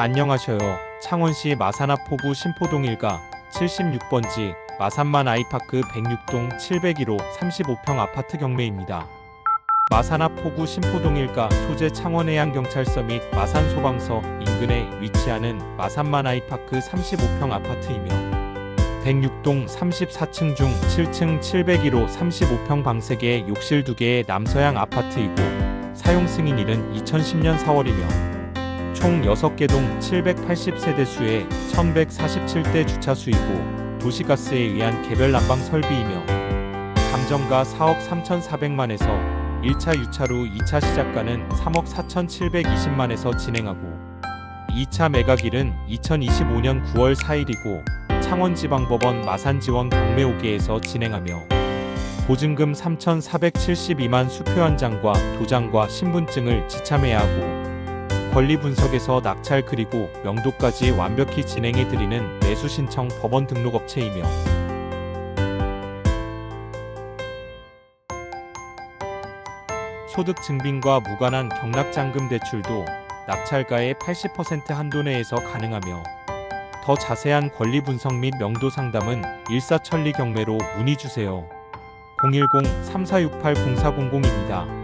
안녕하셔요. 창원시 마산합포구 신포동 일가 76번지 마산만 아이파크 106동 701호 35평 아파트 경매입니다. 마산합포구 신포동 일가 소재 창원해양경찰서 및 마산소방서 인근에 위치하는 마산만 아이파크 35평 아파트이며 106동 34층 중 7층 701호 35평 방 3개 욕실 2개의 남서양 아파트이고 사용 승인 일은 2010년 4월이며 총 6개 동 780세대 수의 1147대 주차 수이고 도시가스에 의한 개별 난방 설비이며 감정가 4억 3,400만에서 1차 유차로 2차 시작가는 3억 4,720만에서 진행하고 2차 매각일은 2025년 9월 4일이고 창원지방법원 마산지원 경매 5개에서 진행하며 보증금 3,472만 수표 한 장과 도장과 신분증을 지참해야 하고 권리 분석에서 낙찰 그리고 명도까지 완벽히 진행해 드리는 매수 신청 법원 등록 업체이며 소득 증빙과 무관한 경락잔금 대출도 낙찰가의 80% 한도 내에서 가능하며 더 자세한 권리 분석 및 명도 상담은 일사천리 경매로 문의 주세요. 010-3468-0400입니다.